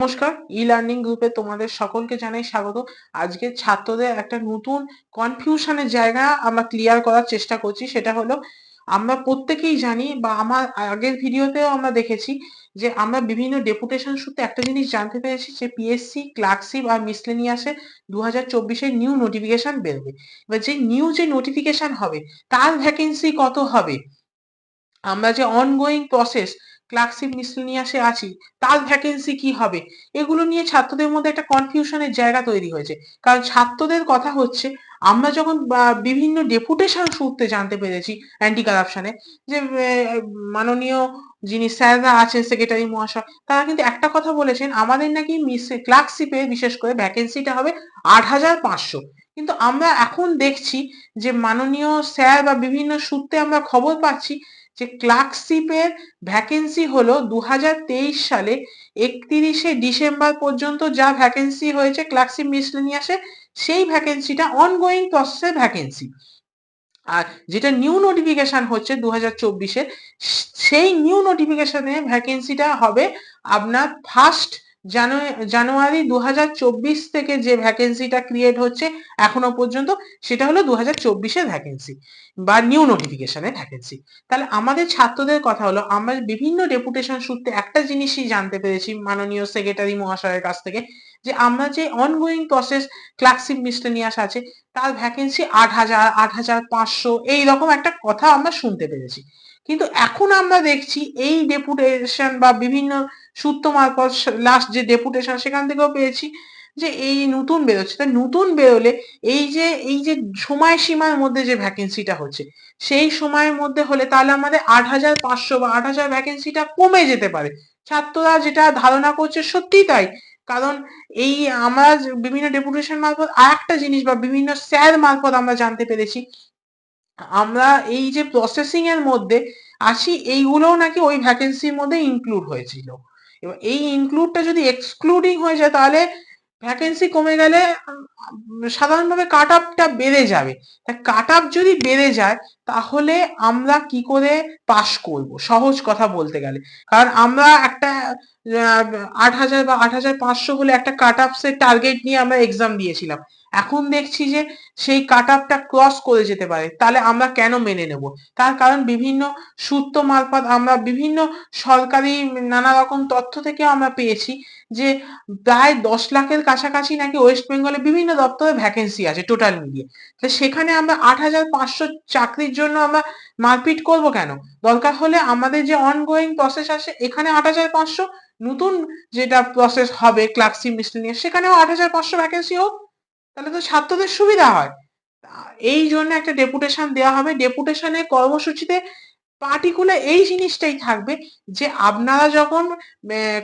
নমস্কার e learning গ্রুপে তোমাদের সকলকে জানাই স্বাগত। আজকে ছাত্রদের একটা নতুন কনফিউশনের জায়গা আমরা ক্লিয়ার করার চেষ্টা করছি, সেটা হলো আমরা প্রত্যেকেই জানি বা আমার আগের ভিডিওতেও আমরা দেখেছি যে আমরা বিভিন্ন ডেপুটেশন সূত্রে একটা জিনিস জানতে পেরেছি যে পিএসসি ক্লার্কশিপ আর মিসলেনিয়াসে দু হাজার চব্বিশের নিউ নোটিফিকেশন বেরোবে। এবার যে নিউ যে নোটিফিকেশন হবে, তার ভ্যাকেন্সি কত হবে? আমরা যে অনগোয়িং প্রসেস ক্লার্কশিপ মিসলেনিয়াসে আছি। তার ভ্যাকেন্সি কি হবে? এগুলো নিয়ে ছাত্রদের মধ্যে একটা কনফিউশনের জায়গা তৈরি হয়েছে। কারণ ছাত্রদের কথা হচ্ছে, আমরা যখন বিভিন্ন ডেপুটেশন সূত্রে জানতে পেরেছি অ্যান্টি কারাপশনে যে মাননীয় যিনি স্যাররা আছেন সেক্রেটারি মহাশয়, তারা কিন্তু একটা কথা বলেছেন, আমাদের নাকি মিস ক্লার্কশিপে বিশেষ করে ভ্যাকেন্সিটা হবে আট হাজার পাঁচশো। কিন্তু আমরা এখন দেখছি যে, মাননীয় স্যার বা বিভিন্ন সূত্রে আমরা খবর পাচ্ছি যে ক্লার্কশিপের ভ্যাকেন্সি হলো দু হাজার তেইশ সালে একত্রিশে ডিসেম্বর পর্যন্ত যা ভ্যাকেন্সি হয়েছে, ক্লার্কশিপ মিসলেনিয়াসে সেই ভ্যাকেন্সিটা অনগোয়িং প্রসেসের ভ্যাকেন্সি আর যেটা নিউ নোটিফিকেশন হচ্ছে দু হাজার সেই নিউ নোটিফিকেশানে ভ্যাকেন্সিটা হবে আপনার ফার্স্ট জানুয়ারি দু হাজার চব্বিশ থেকে যে ভ্যাকেন্সিটা ক্রিয়েট হচ্ছে এখনও পর্যন্ত, সেটা হলো দু হাজার চব্বিশের ভ্যাকেন্সি বা নিউ নোটিফিকেশনের ভ্যাকেন্সি তাহলে আমাদের ছাত্রদের কথা হলো, আমরা বিভিন্ন ডেপুটেশন সূত্রে একটা জিনিসই জানতে পেরেছি মাননীয় সেক্রেটারি মহাশয়ের কাছ থেকে, যে আমরা যে অনগোয়িং প্রসেস ক্লার্কশিপ মিসলেনিয়াস আছে, তার ভ্যাকেন্সি আট হাজার আট হাজার পাঁচশো, এইরকম একটা কথা আমরা শুনতে পেরেছি। কিন্তু এখন আমরা দেখছি এই ডেপুটেশন বা বিভিন্ন সূত্র মারফত লাস্ট যে ডেপুটেশন সেখান থেকেও পেয়েছি যে এই নতুন বেরোচ্ছে। তা নতুন বেরোলে এই যে এই যে সময়সীমার মধ্যে যে ভ্যাকেন্সিটা হচ্ছে, সেই সময়ের মধ্যে হলে তাহলে আমাদের আট হাজার পাঁচশো বা আট হাজার ভ্যাকেন্সিটা কমে যেতে পারে। ছাত্ররা যেটা ধারণা করছে সত্যি তাই। কারণ এই আমরা বিভিন্ন ডেপুটেশন মারফত আর একটা জিনিস বা বিভিন্ন স্যার মারফত আমরা জানতে পেরেছি, আমরা এই যে প্রসেসিং এর মধ্যে আছি এইগুলোও নাকি ওই ভ্যাকেন্সির মধ্যে ইনক্লুড হয়েছিল। এবার এই ইনক্লুডটা যদি এক্সক্লুডিং হয়ে যায়, তাহলে ভ্যাকেন্সি কমে গেলে সাধারণভাবে কাট আপটা বেড়ে যাবে। কাট আপ যদি বেড়ে যায় তাহলে আমরা কি করে পাশ করব? সহজ কথা বলতে গেলে। কারণ আমরা একটা আট হাজার বা আট হাজার পাঁচশো হলে একটা কাট আপসের টার্গেট নিয়ে আমরা এক্সাম দিয়েছিলাম। এখন দেখছি যে সেই কাট আপটা ক্রস করে যেতে পারে, তাহলে আমরা কেন মেনে নেব? তার কারণ বিভিন্ন সূত্র মারফত আমরা বিভিন্ন সরকারি নানা রকম তথ্য থেকে আমরা পেয়েছি যে প্রায় দশ লাখের কাছাকাছি নাকি ওয়েস্ট বেঙ্গলে বিভিন্ন দপ্তরে ভ্যাকেন্সি আছে টোটাল মিলিয়ে। সেখানে আমরা আট হাজার পাঁচশো চাকরির জন্য আমরা মারপিট করব কেন? দরকার হলে আমাদের যে অনগোয়িং প্রসেস আছে এখানে আট হাজার পাঁচশো, নতুন যেটা প্রসেস হবে ক্লার্কশিপ নিয়ে, সেখানেও আট হাজার পাঁচশো ভ্যাকেন্সি হোক, তাহলে তো ছাত্রদের সুবিধা হয়। এই জন্য একটা ডেপুটেশন দেওয়া হবে। ডেপুটেশনের কর্মসূচিতে পার্টিকুলার এই জিনিসটাই থাকবে যে আপনারা যখন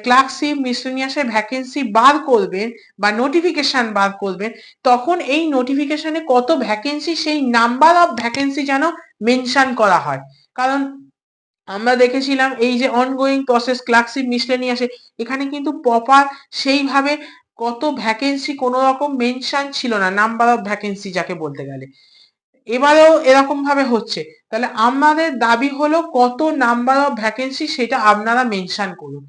ক্লার্কশিপ মিসলেনিয়াসের ভ্যাকেন্সি বার করবেন বা নোটিফিকেশন বার করবেন, তখন এই নোটিফিকেশনে কত ভ্যাকেন্সি সেই নাম্বার অফ ভ্যাকেন্সি যেন মেনশন করা হয়। কারণ আমরা দেখেছিলাম এই যে অনগোয়িং প্রসেস ক্লার্কশিপ মিসলেনিয়াসে এখানে কিন্তু প্রপার সেইভাবে কত ভ্যাকেন্সি কোনো রকম মেনশন ছিল না নাম্বার অফ ভ্যাকেন্সি যাকে বলতে গেলে। এবারেও এরকম ভাবে হচ্ছে। তাহলে আমাদের দাবি হলো কত নাম্বার অফ ভ্যাকেন্সি সেটা আপনারা মেনশন করুন।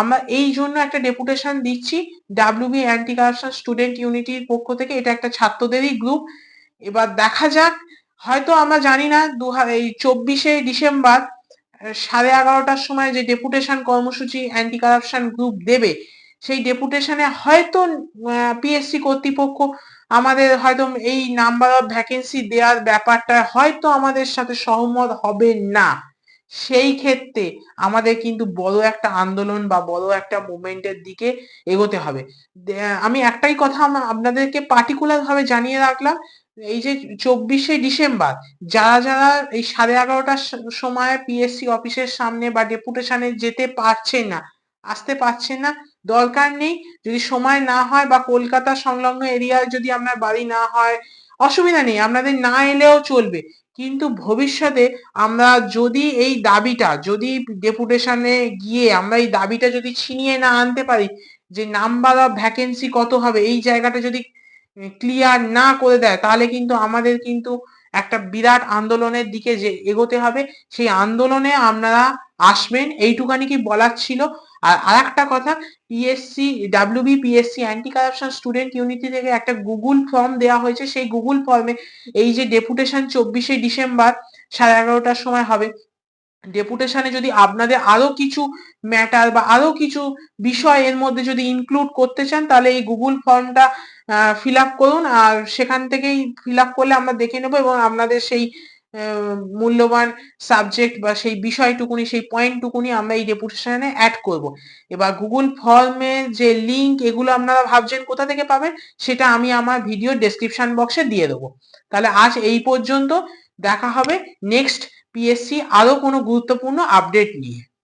আমরা এই জন্য একটা ডেপুটেশন দিচ্ছি ডাব্লিউবি অ্যান্টি কারাপশন স্টুডেন্ট ইউনিটির পক্ষ থেকে। এটা একটা ছাত্রদেরই গ্রুপ এবার দেখা যাক, হয়তো আমরা জানি না দু এই চব্বিশে ডিসেম্বর সাড়ে এগারোটার সময় যে ডেপুটেশন কর্মসূচি অ্যান্টি কারাপশন গ্রুপ দেবে, সেই ডেপুটেশনে হয়তো পিএসসি কর্তৃপক্ষ আমাদের হয়তো এই নাম্বার অফ ভ্যাকেন্সি দেওয়ার ব্যাপারটা হয়তো আমাদের সাথে সহমত হবে না। সেই ক্ষেত্রে আমাদের কিন্তু বড় একটা আন্দোলন বা বড় একটা মুভমেন্টের দিকে এগোতে হবে। আমি একটাই কথা আপনাদেরকে পার্টিকুলার ভাবে জানিয়ে রাখলাম, এই যে চব্বিশে ডিসেম্বর, যারা যারা এই সাড়ে এগারোটার সময় পিএসসি অফিসের সামনে বা ডেপুটেশনে যেতে পারছে না, আসতে পারছেন না দরকার নেই। যদি সময় না হয় বা কলকাতা সংলগ্ন এরিয়ায় যদি আপনার বাড়ি না হয়, অসুবিধা নেই, আপনাদের না এলেও চলবে। কিন্তু ভবিষ্যতে আমরা যদি এই দাবিটা, যদি ডেপুটেশনে গিয়ে আমরা এই দাবিটা যদি ছিনিয়ে না আনতে পারি যে নাম্বার অফ ভ্যাকেন্সি কত হবে, এই জায়গাটা যদি ক্লিয়ার না করে দেয়, তাহলে কিন্তু আমাদের কিন্তু একটা বিরাট আন্দোলনের দিকে যে এগোতে হবে। সেই আন্দোলনে আপনারা আসবেন, এইটুকানি কি বলার ছিল? আর আরেকটা কথা PSC WB PSC anti corruption student unity থেকে একটা গুগল ফর্ম দেওয়া হয়েছে। সেই গুগল ফর্মে এই যে ডেপুটেশন চব্বিশে ডিসেম্বর সাড়ে এগারোটার সময় হবে। ডেপুটেশনে যদি আপনাদের আরও কিছু ম্যাটার বা আরও কিছু বিষয় এর মধ্যে যদি ইনক্লুড করতে চান, তাহলে এই গুগল ফর্মটা ফিল আপ করুন। আর সেখান থেকেই ফিল আপ করলে আমরা দেখে নেব এবং আপনাদের সেই মূল্যবান সাবজেক্ট বা সেই বিষয়টুকুনি, সেই পয়েন্টটুকুনি আমরা এই ডেপুটেশনে অ্যাড করব। এবার গুগল ফর্মের যে লিংক এগুলো আপনারা ভাবছেন কোথা থেকে পাবেন, সেটা আমি আমার ভিডিও ডেসক্রিপশন বক্সে দিয়ে দেবো। তাহলে আজ এই পর্যন্ত, দেখা হবে নেক্সট পিএসসি আরও কোনো গুরুত্বপূর্ণ আপডেট নিয়ে।